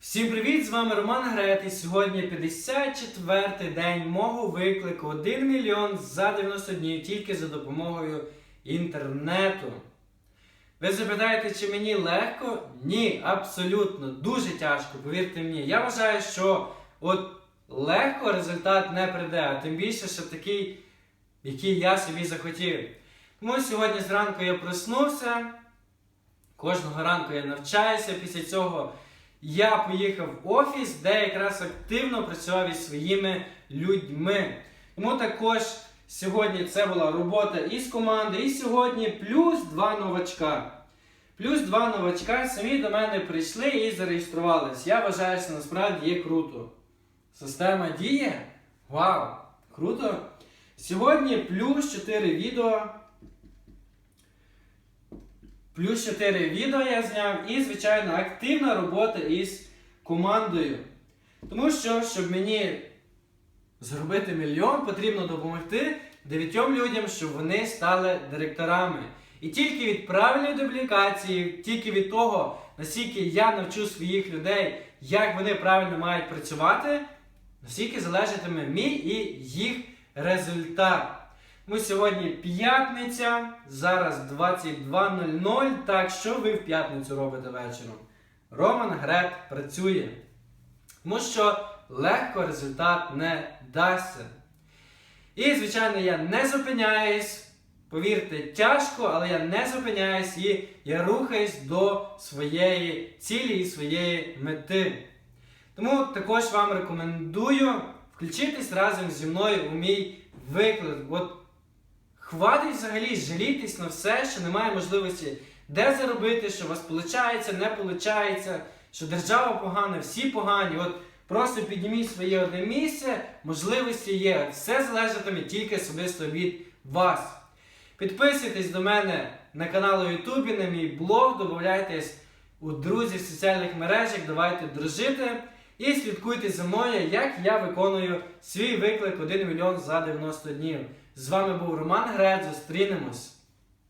Всім привіт! З вами Роман Грет і сьогодні 54-й день мого виклику 1 мільйон за 90 днів тільки за допомогою інтернету. Ви запитаєте, чи мені легко? Ні, абсолютно, дуже тяжко, повірте мені. Я вважаю, що от легко результат не прийде, а тим більше, що такий, який я собі захотів. Тому сьогодні зранку я проснувся. Кожного ранку я навчаюся. Після цього я поїхав в офіс, де якраз активно працював із своїми людьми. Тому також сьогодні це була робота із команди, і сьогодні плюс два новачка. Плюс два новачка самі до мене прийшли і зареєструвались. Я вважаю, що насправді є круто. Система діє? Вау! Круто! Сьогодні плюс 4 відео. Плюс 4 відео я зняв і, звичайно, активна робота із командою. Тому що, щоб мені зробити мільйон, потрібно допомогти дев'ятьом людям, щоб вони стали директорами. І тільки від правильної дублікації, тільки від того, наскільки я навчу своїх людей, як вони правильно мають працювати, наскільки залежатиме мій і їх результат. Ми сьогодні п'ятниця, зараз 22.00. Так, що ви в п'ятницю робите вечором? Роман Грет працює. Тому що легко результат не дасться. І, звичайно, я не зупиняюсь. Повірте, тяжко, але я не зупиняюсь і я рухаюсь до своєї цілі і своєї мети. Тому також вам рекомендую включитись разом зі мною у мій виклик. От Хватить взагалі жалітись на все, що немає можливості де заробити, що у вас виходить, не виходить, що держава погана, всі погані. От просто підніміть своє одне місце, можливості є. Все залежатиме тільки особисто від вас. Підписуйтесь до мене на канал у Ютубі, на мій блог, додавайтесь у друзі в соціальних мережах, давайте дружити. І слідкуйте за мною, як я виконую свій виклик 1 мільйон за 90 днів. З вами був Роман Грет. Зустрінемось.